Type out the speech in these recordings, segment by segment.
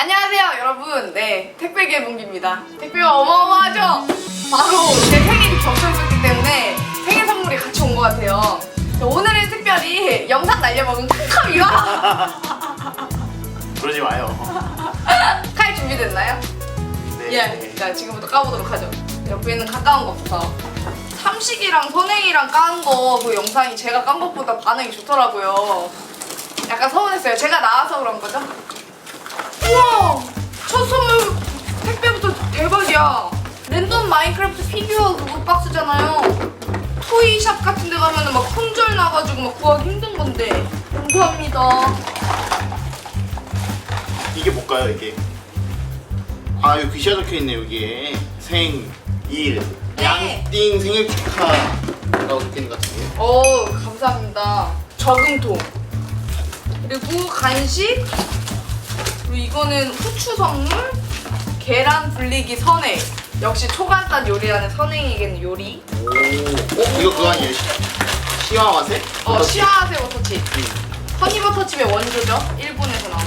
안녕하세요 여러분 네 택배 개봉기입니다 택배가 어마어마하죠 바로 제 생일이 겹쳐 있었기 때문에 생일 선물이 같이 온 것 같아요 자, 오늘은 특별히 영상 날려먹은 캄캄이와 그러지 마요. 칼 준비됐나요? 네. 예, 자 지금부터 까보도록 하죠. 옆에는 가까운 것부터. 삼식이랑 선행이랑 깐 거 그 영상이 제가 깐 것보다 반응이 좋더라고요. 약간 서운했어요. 제가 나와서 그런 거죠. 우와! 첫 선물 택배부터 대박이야. 랜덤 마인크래프트 피규어 그거 박스잖아요. 토이샵 같은 데 가면은 막 품절 나가지고 막 구하기 힘든 건데. 감사합니다. 이게 뭘까요 이게? 아 여기 글씨가 적혀 있네 여기에 생일 네. 양띵 생일 축하라고 적혀 있는 것 같은데. 오 감사합니다. 저금통 그리고 간식 그리고 이거는 후추 선물 계란 불리기 선행 역시 초간단 요리라는 선행에게는 요리 오, 어 이거 그거 아니에요? 시- 시와 맛에? 어 시아세 버터칩 음. 허니버터칩의 원조죠 일본에서 나온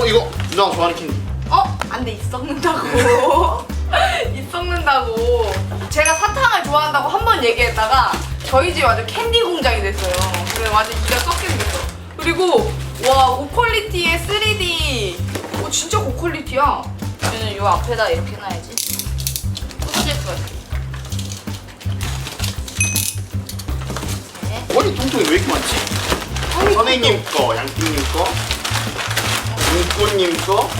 어 이거 누나가 좋아하는 캔디. 어? 안돼 있었는다고 있었는다고 제가 사탕을 좋아한다고 한 번 얘기했다가 저희 집 완전 캔디 공장이 됐어요 그래 완전 이가 썩게 생겼어 그리고 와 고퀄리티의 3D 오 진짜 고퀄리티야 저는 요 앞에다 이렇게 놔야지. 머리 통통이 왜 이렇게 많지? 선생님 거, 양띵님 거, 윤꼬님 거,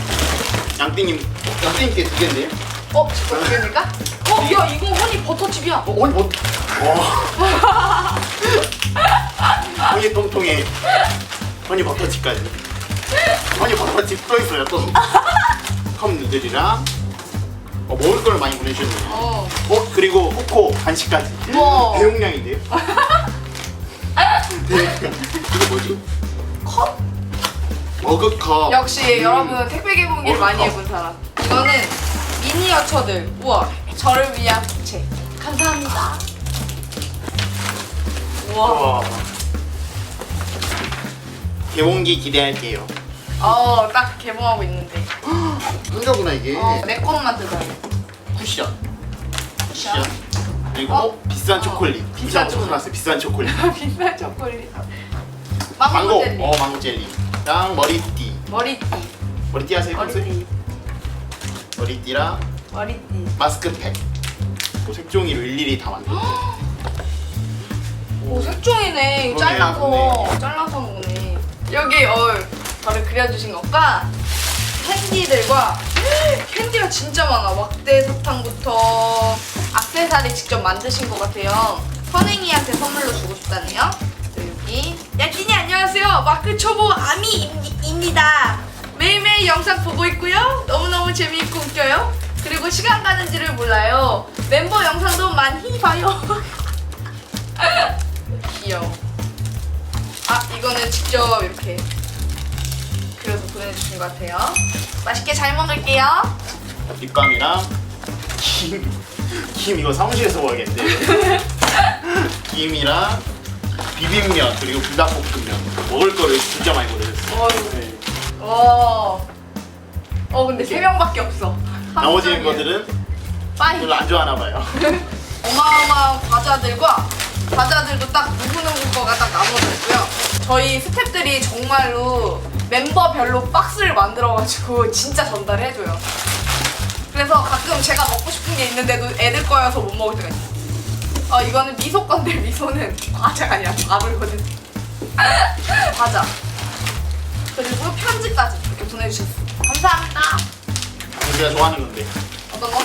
양띵님, 어, 양띵님 게두 개인데요? 어? 진짜 어떻게입니까? 어? 야 이거 허니 버터칩이야 어, 어이 뭐? 와. 허니 통통에 허니 버터칩까지. 허니 버터칩 또 있어요 또. 컵 누들이랑 어, 먹을 걸 많이 보내주셨네요. 어. 어 그리고 코코 간식까지. 우와. 대용량인데요? 대용량. 이거 뭐지? 컵? 머그컵. 역시 여러분 택배 어, 많이 어. 해본 사람 이거는 미니어처들 우와 저를 위한 부채 감사합니다 우와 우와. 개봉기 기대할게요. 어 딱 개봉하고 있는데 한자구나 이게. 어, 내 것만 뜯어요 쿠션. 쿠션. 그리고 어? 비싼 어. 초콜릿. 비싼 초콜릿. 비싼 초콜릿. 비싼 초콜릿 망고. 망고 젤리 어 망고 젤리 랑 머리띠. 머리띠 머리띠 하세요? 머리띠 머리띠랑 머리띠 마스크팩. 뭐 색종이로 일일이 다 만들었어. 오 색종이네. 이거 그러네요, 잘라서 그러네. 잘라서 먹네. 여기 어 저를 그려주신 것과 캔디들과 캔디가 진짜 많아. 막대 사탕부터 악세사리 직접 만드신 것 같아요. 선행이한테 선물로 주고 싶다네요. 여기. 야끼니 안녕하세요. 마크 초보 아미입니다. 매일매일 영상 보고 있고요. 너무너무 재미있고 웃겨요. 그리고 시간 가는지를 몰라요. 멤버 영상도 많이 봐요 귀여워. 아 이거는 직접 이렇게 그려서 보내주신 것 같아요. 맛있게 잘 먹을게요. 립밤이랑 김. 김 이거 사무실에서 먹어야겠는데. 김이랑 비빔면 그리고 불닭볶음면 먹을 거를 진짜 많이 보내줬어. 네. 와. 어 근데 세 명밖에 없어. 나머지. 멤버들은 빠이. 별로 안 좋아하나 봐요. 어마어마한 과자들과 과자들도 딱 누구누구 거가 딱 나눠져 있고요. 저희 스태프들이 정말로 멤버별로 박스를 만들어가지고 진짜 전달해줘요. 그래서 가끔 제가 먹고 싶은 게 있는데도 애들 거여서 못 먹을 때가 있어요. 어, 이거는 미소 건데 미소는 과자가 아니라 밥을거든. 과자. 그리고 편지까지 이렇게 보내주셨어요. 감사합니다. 우리가 좋아하는 건데 어떤 거?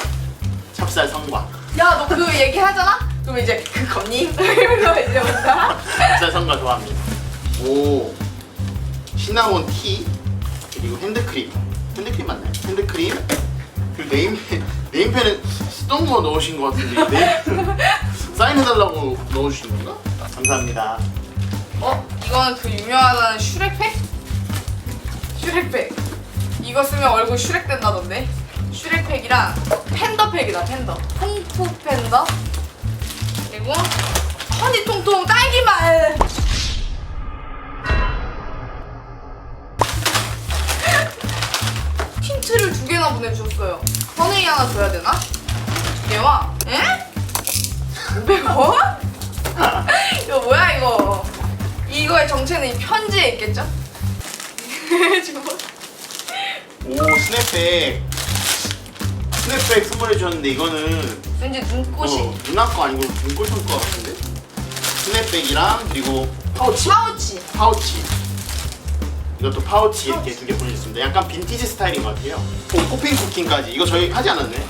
찹쌀 성과. 야, 너 그 얘기 하잖아? 그럼 이제 그거니? 이러면서 이제 온다. 찹쌀 성과 좋아합니다. 오 시나몬 티 그리고 핸드크림. 핸드크림 맞나요? 핸드크림 그리고 네임펜 네임펜은 쓰던 거 넣으신 것 같은데 네임 사인해달라고 넣어주신 건가? 감사합니다. 어? 이거는 그 유명하다는 슈렉팩? 슈렉팩. 이거 쓰면 얼굴 슈렉 된다던데? 슈렉팩이랑 팬더팩이다, 팬더. 퐁푸 팬더. 그리고 허니통통 딸기맛. 개나 보내주셨어요. 선행이 하나 줘야 되나? 두 개와? 에? 500원? 이거 뭐야 이거? 이거의 정체는 이 편지에 있겠죠? 지금 오 스냅백 스냅백 선물해 주셨는데 이거는 왠지 눈꽃이 어, 누나 거 아니고 눈꽃 형거 같은데 스냅백이랑 그리고 파우치 파우치. 파우치 이것도 파우치 이렇게 두개 보내주셨습니다 약간 빈티지 스타일인 것 같아요 오, 포핑 쿠킹까지 이거 저희 하지 않았네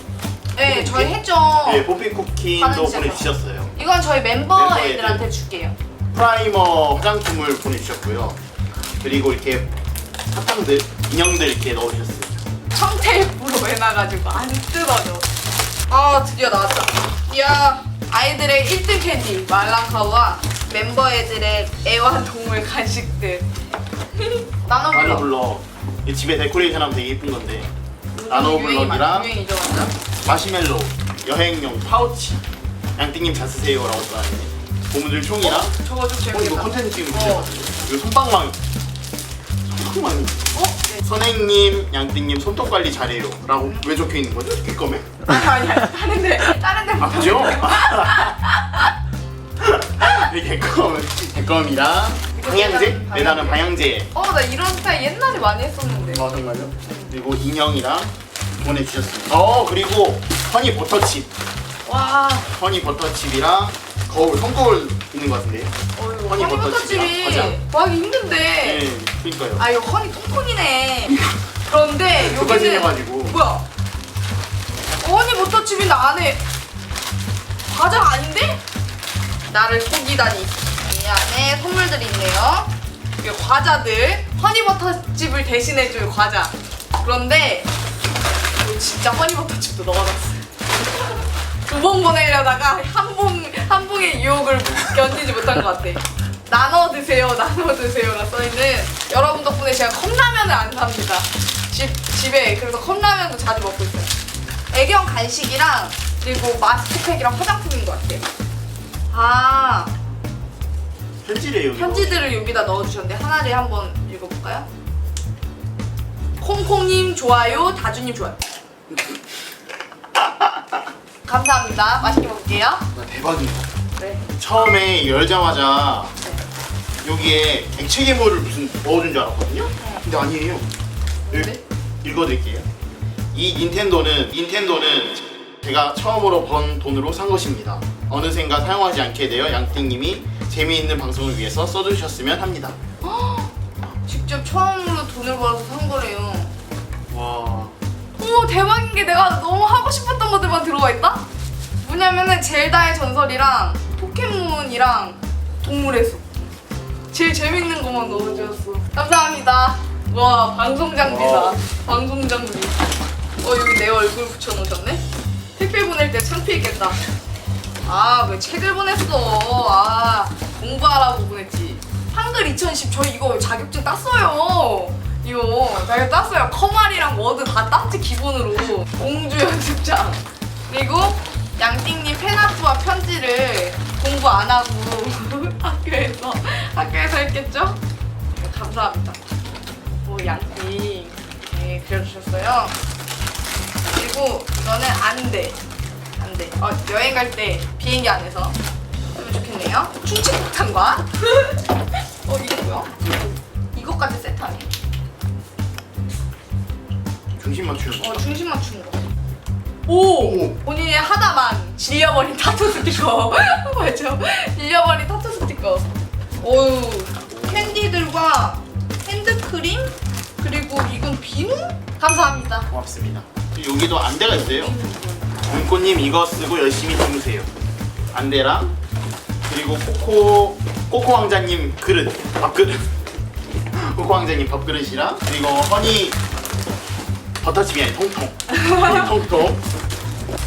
네, 저희 했죠. 네 포핑 쿠킹도. 보내주셨어요 이건 저희 멤버 멤버 애들. 애들한테 줄게요. 프라이머 화장품을 보내주셨고요 그리고 이렇게 사탕들 인형들 이렇게 넣어주셨어요 청테이프로 해놔가지고 안 뜯어져. 아 드디어 나왔다. 이야 아이들의 1등 캔디 말랑카와 멤버 애들의 애완동물 간식들. 나눠 나노 불러. 블럭 이 집에 데코레이션 하면 되게 예쁜 건데 나노 블럭이랑 유행이죠 완전. 마시멜로 여행용 파우치 양띵님 잘 쓰세요라고 써놨네 고무줄 총이랑 저거 좀 어 이거 재밌겠다. 컨텐츠 찍으면 어. 이거 손방망이 손방망이 어? 네. 선생님 양띵님 손톱 관리 잘해요 라고 왜 적혀 있는 거죠? 귓검에? 아니 아니 아니. 다른데 다른데. 아 그죠? 이 개껌은 개껌이랑 방향제? 네 나는 방향제 어나 이런 스타일 옛날에 많이 했었는데. 아 정말요? 그리고 인형이랑 보내주셨습니다 어 그리고 허니 버터칩 와. 허니 버터칩이랑 거울 손거울 있는 것 같은데 어이구, 허니 버터칩이 구하기 힘든데. 네 그러니까요 아 이거 허니 통통이네. 그런데 두 가지 여기는 해가지고 뭐야? 어, 허니 버터칩인데 안에 과자가 아닌데? 나를 속이다니. 이 안에 선물들이 있네요. 이게 과자들. 허니 버터칩을 대신해줄 과자. 그런데 이거 진짜 허니 버터칩도 넣어놨어요. 두번 보내려다가 한 봉, 한 봉의 유혹을 견디지 못한 것 같아. 나눠 드세요, 나눠 드세요가 써있는 여러분 덕분에 제가 컵라면을 안 삽니다. 집, 집에 그래서 컵라면도 자주 먹고 있어요. 애견 간식이랑 그리고 마스크팩이랑 화장품인 것 같아요. 아, 편지래요 이거. 편지들을 여기다 넣어주셨는데 하나를 한번 읽어볼까요? 콩콩님 좋아요, 다주님 좋아요. 감사합니다. 맛있게 먹을게요. 아, 대박이다 네. 처음에 열자마자 여기에 액체 괴물을 무슨 넣어준 줄 알았거든요? 근데 아니에요. 네? 읽, 읽어드릴게요. 이 닌텐도는 닌텐도는 제가 처음으로 번 돈으로 산 것입니다. 어느샌가 사용하지 않게 되어 양띵님이 재미있는 방송을 위해서 써주셨으면 합니다. 직접 처음으로 돈을 벌어서 하고 싶었던 것들만 들어가 있다? 뭐냐면은 젤다의 전설이랑 포켓몬이랑 동물의 숲. 제일 재밌는 것만 넣어주셨어. 감사합니다. 와 방송 장비다. 와. 방송 장비. 어 여기 내 얼굴 붙여놓으셨네? 택배 보낼 때 창피했겠다. 아 왜 책을 보냈어? 아 공부하라고 보냈지. 한글 2010저 이거 자격증 땄어요 이거 자격 땄어요. 커말이랑 워드 다 땄지 기본으로. 공주 연습장. 그리고 양띵님 팬아트와 편지를 공부 안 하고 학교에서 학교에서 했겠죠? 네, 감사합니다. 오 양띵. 네 그려주셨어요. 그리고 이거는 안 돼. 안 돼. 어, 여행 갈 때 비행기 안에서 하면 좋겠네요. 충치 폭탄과? 어 이게 뭐야? 이것까지 세트 아니야? 중심 맞추는 거 어 중심 맞추는 거. 오! 오. 본인이 하다만 질려버린 타투 스티커. 맞죠? 질려버린 타투 스티커. 어유 캔디들과 핸드크림 그리고 이건 비누? 감사합니다. 고맙습니다 여기도 안대가 있어요 눈꽃님 이거 쓰고 열심히 주무세요 안대랑 그리고 코코 코코 왕자님 그릇 밥그릇 코코 왕자님 밥그릇이랑 그리고 허니 버터칩이 아니 통통 통통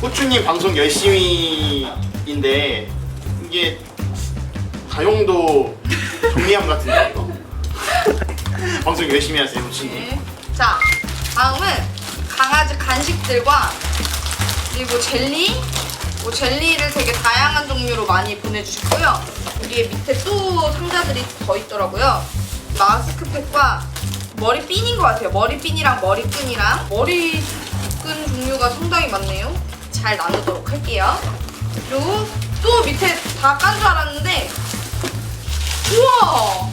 후추님 방송 열심히인데 이게 다용도 정리함 같은데 이거 방송 열심히 하세요 후추님 네. 자, 다음은 강아지 간식들과 그리고 젤리. 뭐 젤리를 되게 다양한 종류로 많이 보내주셨고요. 여기에 밑에 또 상자들이 더 있더라고요. 마스크팩과 머리핀인 것 같아요. 머리핀이랑 머리끈이랑 머리 접근 종류가 상당히 많네요. 잘 나누도록 할게요. 그리고 또 밑에 다 깐 줄 알았는데 우와!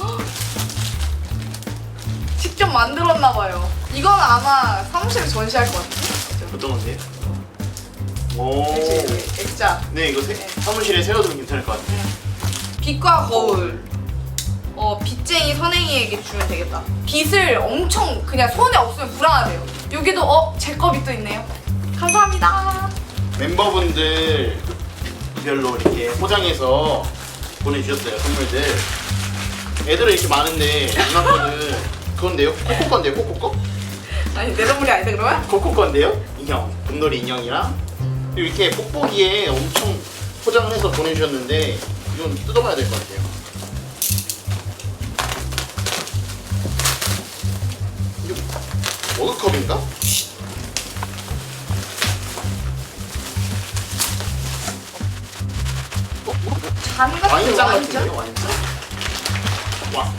헉! 직접 만들었나 봐요. 이건 아마 사무실에 전시할 것 같은데? 어떤 건데요? 오. 그치? 액자. 네 이거 세, 사무실에 세워두면 괜찮을 것 같아요. 빛과 거울. 어, 빚쟁이 선행이에게 주면 되겠다. 빚을 엄청 그냥 손에 없으면 불안하대요. 여기도 어, 제 거 빚 도 있네요. 감사합니다. 멤버분들 별로 이렇게 포장해서 보내주셨어요 선물들. 애들은 이렇게 많은데 누나 거는 그건데요? 코코 건데요? 코코 거? 아니, 내 선물이 아니다 그러면? 코코 건데요? 인형, 곰돌이 인형이랑 그리고 이렇게 뽁뽁이에 엄청 포장을 해서 보내주셨는데 이건 뜯어봐야 될 것 같아요. 머그컵인가? 잔 같은 와인잔? 같은데요? 와인잔? 와.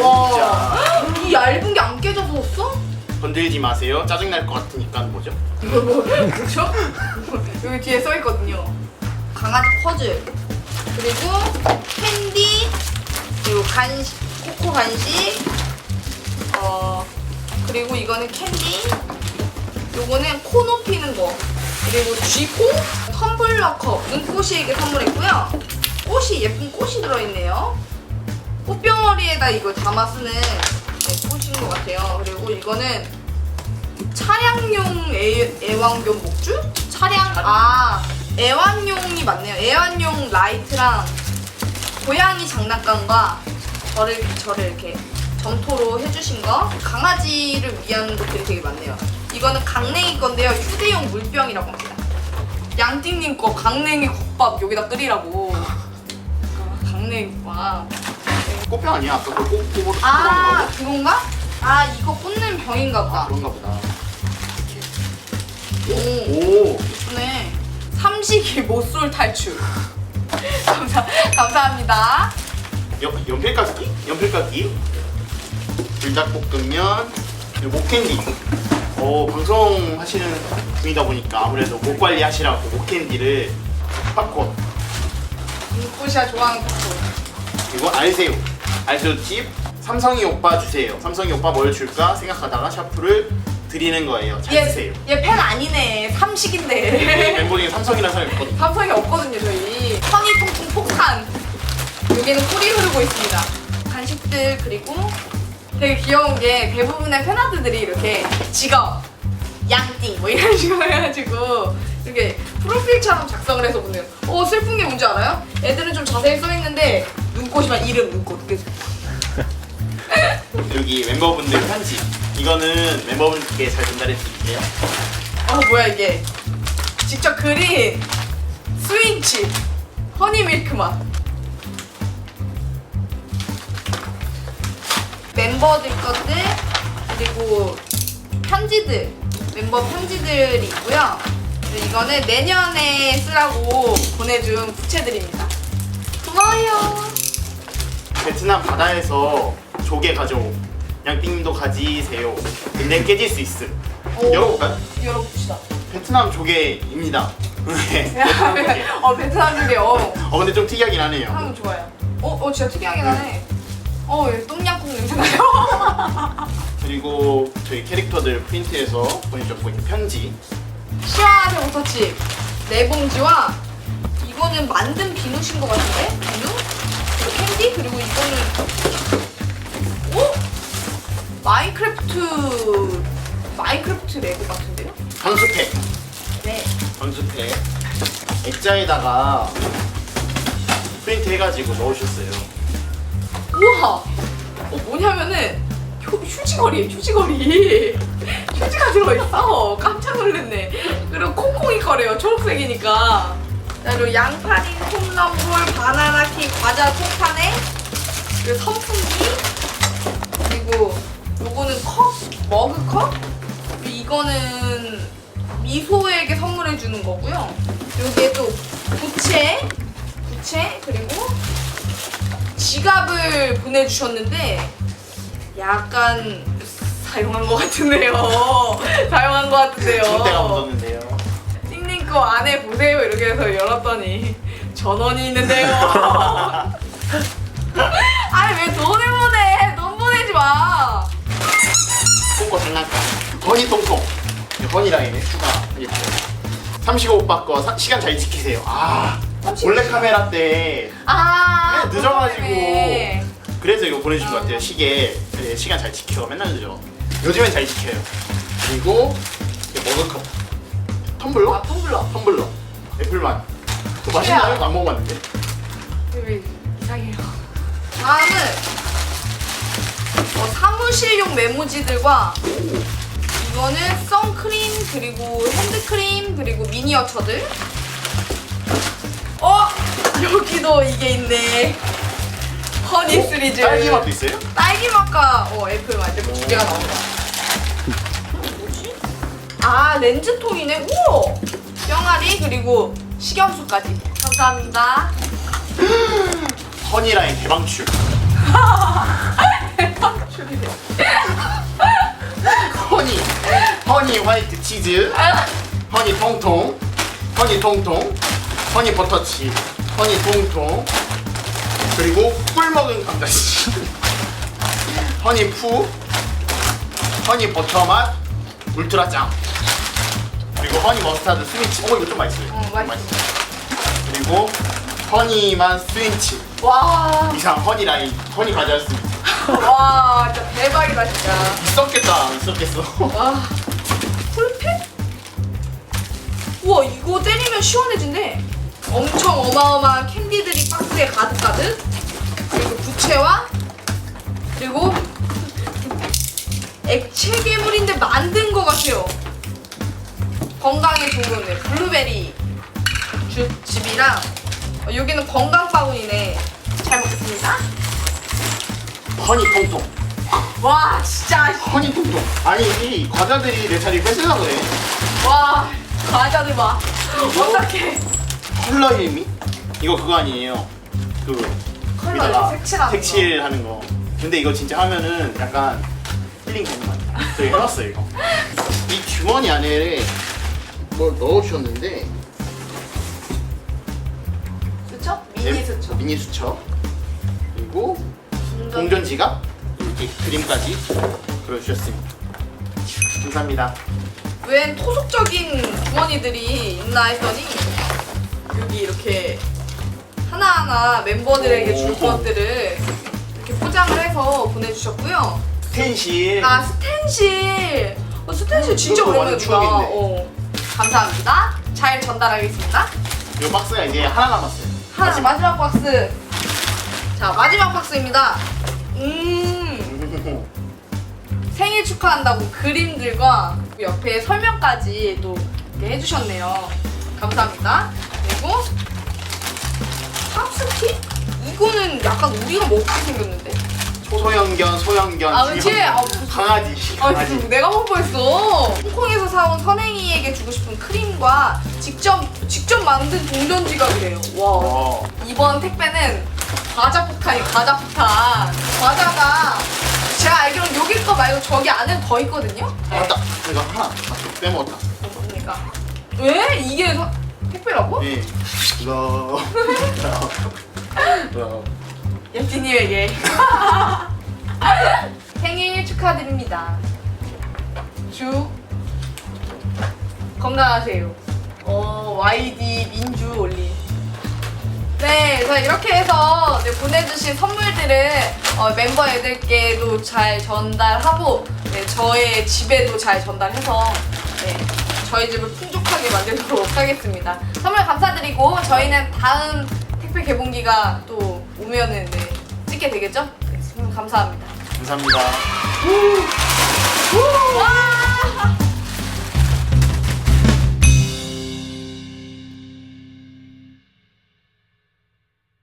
와, 와인잔. 이 얇은 게 안 깨져서 써? 건들지 마세요. 짜증날 것 같으니까 뭐죠? 그렇죠? 여기 뒤에 써 있거든요. 강아지 퍼즐, 그리고 캔디, 그리고 간식, 코코 간식, 어, 그리고 이거는 캔디, 요거는 코 높이는 거, 그리고 쥐콩, 텀블러 컵, 눈꽃이에게 선물했고요. 꽃이 예쁜 꽃이 들어있네요. 꽃병어리에다 이걸 담아 쓰는 네, 꽃인 것 같아요. 그리고 이거는 차량용 애, 애완견 목줄? 차량 아 애완용이 맞네요. 애완용 라이트랑 고양이 장난감과 저를 저를 이렇게 점토로 해주신 거 강아지를 위한 것들이 되게 많네요. 이거는 강냉이 건데요. 휴대용 물병이라고 합니다. 양띵님 거 강냉이 국밥 여기다 끓이라고. 아, 강냉이 국밥. 꽃병 아니야? 아까 그 꽃, 꽃, 꽃, 아 거? 그건가? 아 이거 꽂는 병인가 보다. 그런가 보다. 오. 오. 네. 삼식이 못쏠 탈출. 감사 감사합니다. 연, 연필깎이? 연필깎이? 불닭볶음면 그리고 목캔디 어, 방송 하시는 분이다 보니까 아무래도 목 관리하시라고 목캔디를 팝콘 눈꽃이야 좋아하는 팝콘. 그리고 알새우 알새우칩 삼성이 오빠 주세요 삼성이 오빠 뭘 줄까 생각하다가 샤프를 드리는 거예요 잘 쓰세요 얘얘팬 아니네. 삼식인데. 멤버 중에 삼성이라는 사람이 있거든요 삼성이 없거든요 저희. 선이 통통 폭탄. 여기는 꿀이 흐르고 있습니다. 간식들 그리고 되게 귀여운 게 대부분의 팬아트들이 이렇게 직업, 양띵 뭐 이런 식으로 해가지고 이렇게 프로필처럼 작성을 해서 보내요. 어 슬픈 게 뭔지 알아요? 애들은 좀 자세히 써 있는데 눈꽃이만 이름 눈꽃. 그래서 여기 멤버분들 편지 이거는 멤버분께 잘 전달해 드릴게요 어 뭐야 이게 직접 그린 스윙칩 허니 밀크 맛 멤버들 것들 그리고 편지들 멤버 편지들이 있고요. 이거는 내년에 쓰라고 보내준 부채들입니다. 고마워요. 베트남 바다에서 조개 가져오. 양띵님도 가지세요. 근데 깨질 수 있음. 오. 열어볼까요? 열어봅시다. 베트남 조개입니다. 네, 베트남 조개. 어. 베트남 중에 어어 근데 좀 특이하긴 하네요. 향 좋아요. 어, 어 진짜 특이하긴 하네 어 여기 똠양꿍 냄새 나요 그리고 저희 캐릭터들 프린트해서 보내줬고 이렇게 편지 시원하게 버터칩 네 봉지와 이거는 만든 비누신 것 같은데? 비누? 그리고 캔디? 그리고 이거는 오? 마인크래프트 마인크래프트 레고 같은데요? 방수팩 네 방수팩 액자에다가 프린트 해가지고 넣으셨어요 우와! 어 뭐냐면은 휴, 휴지거리에 휴지거리. 휴지가 들어있어. 깜짝 놀랐네. 그리고 콩콩이 거래요 초록색이니까. 자, 그리고 양파링 콩나물 바나나 키 과자 통판에 그리고 선풍기 그리고 요거는 컵? 머그컵? 이거는 미소에게 선물해 주는 거고요. 여기에 또 부채 부채 그리고 지갑을 보내주셨는데 약간 사용한 것 같은데요. 사용한 것 같은데요. 전대가 묻었는데요. 띵님 거 안에 보세요 이렇게 해서 열었더니 전원이 있는데요. 아니 왜 돈을 보내? 돈 보내지 마. 똥거 장난감. 허니 통통. 허니 라인에 추가. 이렇게. 35 오빠 거 사- 시간 잘 지키세요. 아 몰래 카메라 때아 네, 늦어가지고. 그래서 이거 보내준 것 같아요. 시계. 그래, 시간 잘 지켜. 맨날 늦어. 요즘엔 잘 지켜요. 그리고 이게 머그컵. 텀블러? 아 텀블러. 텀블러. 애플만. 그거 맛있나요? 안 먹어봤는데. 왜 이상해요. 다음은 어, 사무실용 메모지들과 이거는 선크림 그리고 핸드크림 그리고 미니어처들. 어 여기도 이게 있네. 허니 시리즈. 딸기 맛도 있어요? 딸기 맛과 어, 애플 맛 이렇게 두 개가 나온다. 뭐지? 아 렌즈통이네. 우와. 병아리 그리고 식염수까지. 감사합니다. 허니 라인 대방출. 허니. 허니 화이트 치즈. 허니 통통. 허니 통통. 허니 버터치. 허니 통통. 그리고 꿀 먹은 감자씨. 허니 푸. 허니 버터 맛. 울트라 짱. 그리고 허니 머스타드 스위치. 어 이거 좀 맛있어요. 어, 맛있어. 그리고 허니만 스위치. 와, 이상 허니 라인. 허니 과자였습니다. 와, 진짜 대박이다 진짜. 있었겠다. 안 있었겠어. 와, 풀펜? 우와, 이거 때리면 시원해진대. 엄청 어마어마한 캔디들이 박스에 가득가득. 그리고 부채와 그리고 액체 괴물인데 만든 것 같아요. 건강에 좋은 네, 블루베리 즙이랑 어, 여기는 건강 바구니네. 잘 먹겠습니다. 허니 통통. 와, 진짜. 허니 통통. 아니 이 과자들이 내 자리 뺏으려 그래. 와 과자들 봐 어떡해 컬러 일미? 이거 그거 아니에요. 그 컬러 여기다가 색칠하는 거. 색칠하는 거. 근데 이거 진짜 하면은 약간 힐링 되는 것 같아요. 저희 해봤어요 이거. 이 주머니 안에 뭘 넣어주셨는데 수첩? 미니 네, 수첩 미니 수첩 그리고. 동전 지갑 이렇게 그림까지 그려주셨습니다. 감사합니다. 웬 토속적인 주머니들이 있나 했더니 여기 이렇게 하나하나 멤버들에게 줄 오. 것들을 이렇게 포장을 해서 보내주셨고요 스텐실. 아 스텐실 어, 스텐실 진짜 이것도 오랜만에 완전 보다 추억인데. 어. 감사합니다 잘 전달하겠습니다 이 박스가 이제 하나 남았어요. 하나 마지막. 마지막 박스 자 마지막 박스입니다 음 생일 축하한다고 그림들과 옆에 설명까지 또 이렇게 해주셨네요. 감사합니다. 그리고 팝스틱? 이거는 약간 우리가 먹게 생겼는데. 초소형견, 소형견, 아, 그치? 중형견. 아, 무슨- 강아지, 아, 강아지. 지금 내가 먹고 했어. 홍콩에서 사온 선행이에게 주고 싶은 크림과 직접 직접 만든 동전 지갑이래요. 와. 어. 이번 택배는 과자 폭탄이 과자 폭탄. 과자가 제가 알기로는 여기 거 말고 저기 안에 더 있거든요. 아, 맞다. 이거 하나 아, 빼먹었다. 뭡니까? 왜? 이게 서- 택배라고? 네. 러. 러. 연지님에게 생일 축하드립니다. 주 건강하세요. 어 YD 민주 올리. 네, 그래서 이렇게 해서 네, 보내주신 선물들을 어, 멤버 애들께도 잘 전달하고 네, 저의 집에도 잘 전달해서 네, 저희 집을 풍족 하게 만들도록 하겠습니다. 선물 감사드리고 저희는 다음 택배 개봉기가 또 오면은 네, 찍게 되겠죠? 네, 선물 감사합니다. 감사합니다. 와!